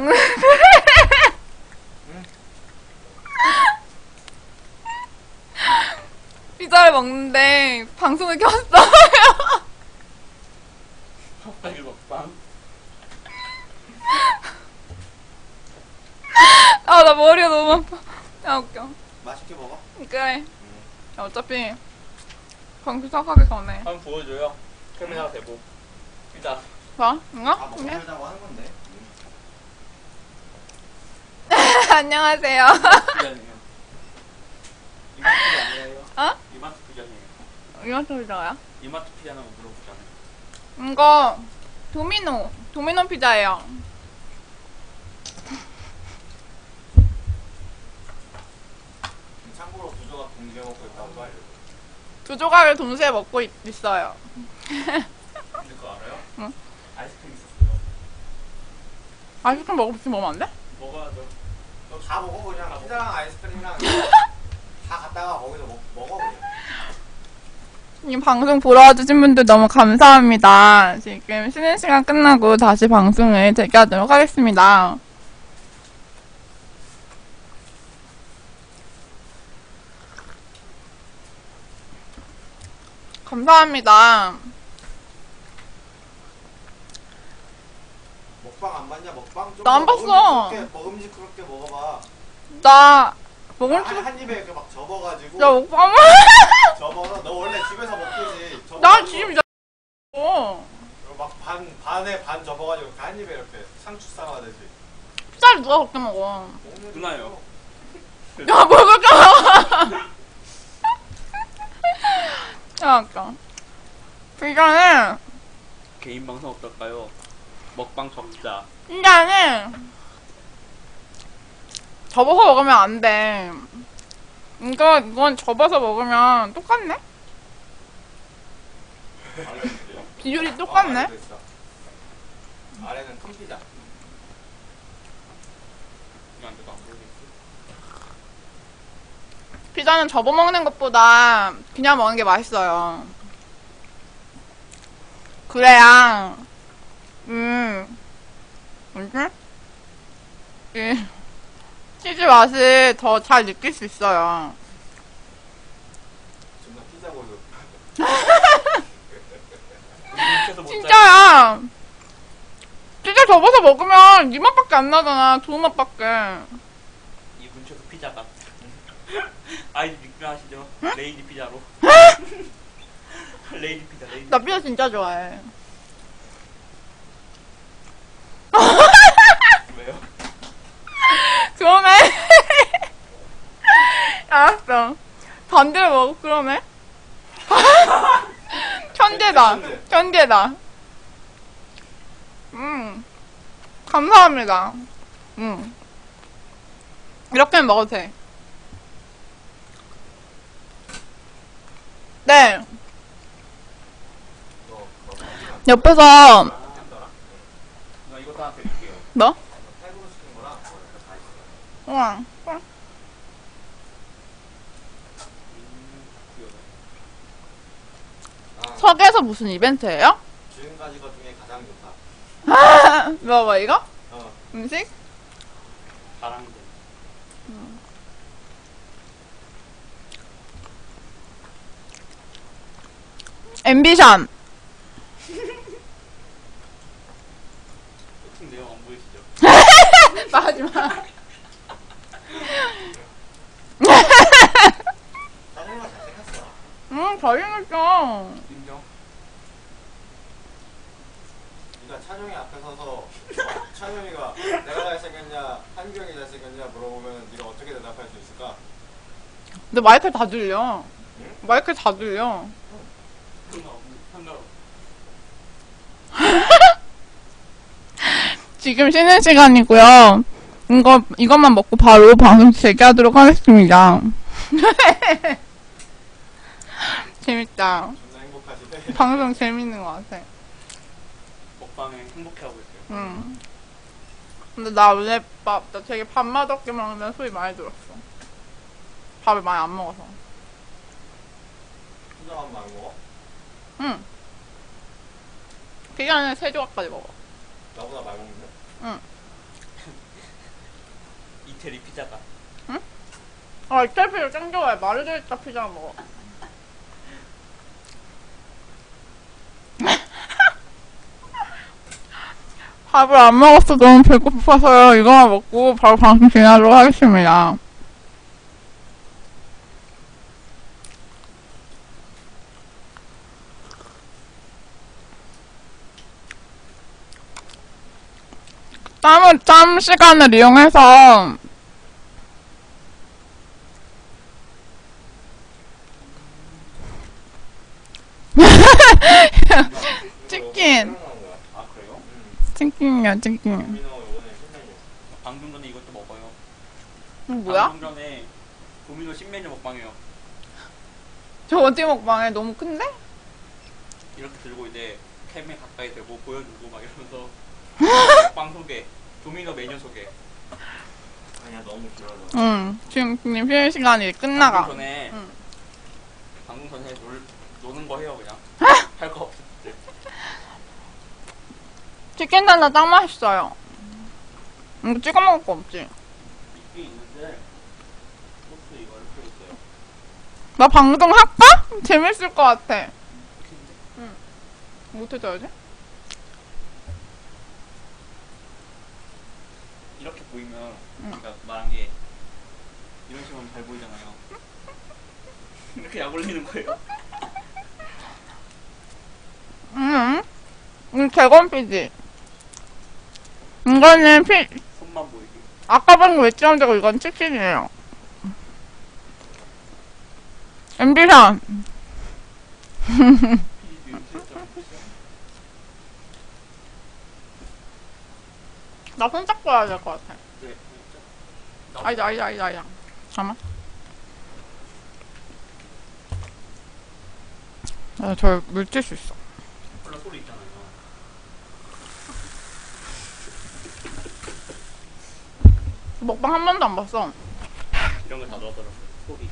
먹는데. 피자를 먹는데 방송을 켰어요. 갑자기 먹방. 아, 나 머리가 너무 아파. 야, 웃겨. 맛있게 먹어. 그래. 야, 어차피 방송 시작하기 전에. 한번 보여줘요. 카메라 대고. 피자. 다 먹고 이게? 살자고 하는 건데. 안녕하세요. 피자네요. 이마트 피자 아니에요? 어? 이마트 피자네요. 이거 소리다야? 이마트 피자라고 물어보잖아요. 이거 도미노 도미노 피자예요. 참고로 두 조각 동시에 먹고 있다고 알려. 두 조각을 동시에 먹고 있, 있어요. 근데 그거 알아요? 응. 아이스크림 있었어요. 아이스크림 먹으면 먹으면 안 돼? 먹어야죠. 너다 먹어 그냥. 피자랑 아이스크림이랑 다 갖다가 거기서 먹, 먹어 그냥. 이 방송 보러 와주신 분들 너무 감사합니다. 지금 쉬는 시간 끝나고 다시 방송을 재개하도록 하겠습니다. 감사합니다. 먹방 먹방? 좀 나안 봤어. 먹음직스럽게, 먹음직스럽게 먹어봐. 나 먹을 한, 줄, 한 입에 이렇게 막 접어가지고 야, 오빠. 접어서 너 원래 집에서 먹듯이 접어. 나 지금 야, 어. 막반 반에 반 접어가지고 이렇게 한 입에 이렇게 상추 싸가듯이. 피자를 누가 그렇게 먹어? 누나요. 야, 뭘 그렇게 먹어? 야, 아까. 피자는, 개인 방송 어떨까요? 먹방 적자. 피자는, 접어서 먹으면 안 돼. 이거, 이건 접어서 먹으면 똑같네? 비율이 똑같네? 아. 아래는 큰 피자. 이거 안 돼도 안 보이겠지? 피자는 접어 먹는 것보다 그냥 먹는 게 맛있어요. 그래야, 음, 뭐지? 이 치즈 맛을 더 잘 느낄 수 있어요. 존나 피자 못 진짜야! 피자 접어서 먹으면 이 맛밖에 안 나잖아. 좋은 맛밖에. 이 근처에서 피자가. 아이디 닉변하시죠? 레이디 피자로. 레이디 피자, 레이디. 나 피자 진짜 좋아해. 왜요? 그러네. 알았어. 반대로 먹어, 그러네. 천재다. 천재다. 음. 감사합니다. 음. 이렇게 먹어도 돼. 네. 옆에서, 드릴게요. 뭐? 우와. 음, 석에서 무슨 이벤트예요? 지금까지 것 중에 가장 좋다. 뭐, 뭐, 이거? 어. 음식? 바람대. 앰비션. 같은 내용 안 보이시죠? 말하지 마. 짜증나 잘생겼어. 응, 잘생겼어. 인정. 네가 찬용이 앞에 서서 찬용이가 내가 잘생겼냐 한경이 잘생겼냐 물어보면 네가 어떻게 대답할 수 있을까? 근데 마이크 다 들려. 응? 마이크 다 들려. 지금 쉬는 시간이고요. 이거, 이것만 먹고 바로 방송 재개하도록 하겠습니다. 재밌다. 존나 행복하시네. 방송 재밌는 것 같아. 먹방에 행복해하고 있어요. 응. 근데 나 원래 밥, 나 되게 밥맛 없게 먹는 소리 많이 들었어. 밥을 많이 안 먹어서. 혼자만 많이 먹어? 응. 그게 아니라 세 조각까지 먹어. 나보다 많이 먹는데? 응. 이태리 피자가. 아, 이탈피를 짱좋아해. 마르게리타 피자 먹어. 밥을 안 먹었어. 너무 배고파서요. 이거만 먹고 바로 방송 진행하도록 하겠습니다. 땀을, 땀 시간을 이용해서 치킨. 아 그래요? 치킨이야, 치킨. 민호 요번에 신메뉴. 방금 전에 이것도 먹어요. 이거 뭐야? 방금 전에 도미노 신메뉴 먹방이요. 저 어디 먹방해? 너무 큰데? 이렇게 들고 이제 캠에 가까이 대고 보여주고 막 이러면서 먹방 소개, 도미노 메뉴 소개. 아니야 너무 길어져. 응. 지금 그냥 쉬는 시간이 끝나가. 방금 전에 응. 방금 전에 놀, 노는 거 해요 그냥. 할거 때. 치킨 달라 딱 맛있어요. 이거 찍어 먹을 거 없지? 나 방송 할까? 재밌을 것 같아. 못해 줘야지? 이렇게 보이면 그러니까 말한 게 이런 식으로 잘 보이잖아요. 이렇게 약 올리는 거예요. 응. 이거 개건피지. 이거는 피, 손만 보이게. 아까 방금 외치면 되고 이건 치킨이에요. 음식점. 나 손잡고 해야 될 것 같아. 네. 아니다, 아니다, 아니다, 아니다. 잠깐만. 아, 저 물칠 수 있어. 콜라 소리 있잖아요. 먹방 한 번도 안 봤어. 이런 거 다 넣어서 소비.